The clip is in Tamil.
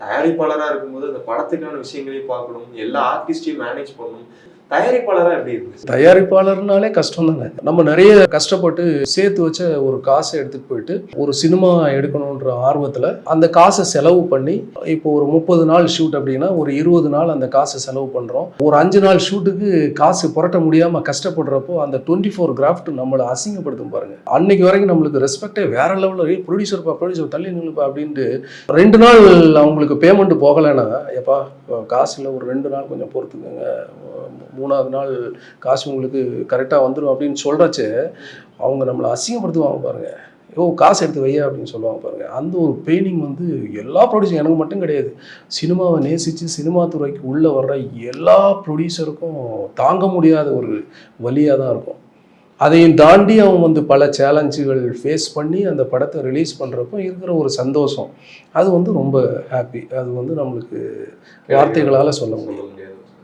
தயாரிப்பாளராக இருக்கும்போது அந்த படத்துக்கான விஷயங்களையும் பார்க்கணும் எல்லா ஆர்டிஸ்டையும் மேனேஜ் பண்ணணும். தயாரிப்பாளராக எப்படி இருக்கு? தயாரிப்பாளர்னாலே கஷ்டம் தானே நம்ம நிறைய கஷ்டப்பட்டு சேர்த்து வச்ச ஒரு காசை எடுத்துட்டு போயிட்டு ஒரு சினிமா எடுக்கணுன்ற ஆர்வத்தில் அந்த காசை செலவு பண்ணி இப்போ ஒரு முப்பது நாள் ஷூட் அப்படின்னா ஒரு இருபது நாள் அந்த காசை செலவு பண்ணுறோம் ஒரு அஞ்சு நாள் ஷூட்டுக்கு காசு புரட்ட முடியாமல் கஷ்டப்படுறப்போ அந்த டுவெண்ட்டி ஃபோர் கிராஃப்ட் நம்மளை அசிங்கப்படுத்தும் பாருங்க. அன்னைக்கு வரைக்கும் நம்மளுக்கு ரெஸ்பெக்டே வேற லெவலில் ப்ரொடியூசர்ப்பா ப்ரொடியூசர் தள்ளி நில்லுப்பா அப்படின்ட்டு ரெண்டு நாள் அவங்களுக்கு பேமெண்ட் போகலைன்னா எப்பா காசு இல்லை ஒரு ரெண்டு நாள் கொஞ்சம் பொறுத்துக்கோங்க. மூணாவது நாள் காசு உங்களுக்கு கரெக்டாக வந்துடும் அப்படின்னு சொல்கிறச்சே அவங்க நம்மளை அசிங்கப்படுத்துவாங்க பாருங்க. ஓ காசு எடுத்து வையா அப்படின்னு சொல்லுவாங்க பாருங்க. அந்த ஒரு பெயினிங் வந்து எல்லா ப்ரொடியூசர் எனக்கு மட்டும் கிடையாது. சினிமாவை நேசித்து சினிமா துறைக்கு உள்ளே வர்ற எல்லா ப்ரொடியூசருக்கும் தாங்க முடியாத ஒரு வழியாக தான் இருக்கும். அதையும் தாண்டி அவன் வந்து பல சேலஞ்சுகள் ஃபேஸ் பண்ணி அந்த படத்தை ரிலீஸ் பண்ணுறப்போ இருக்கிற ஒரு சந்தோஷம். அது வந்து ரொம்ப ஹாப்பி அது வந்து நம்மளுக்கு வார்த்தைகளால் சொல்ல முடியும்.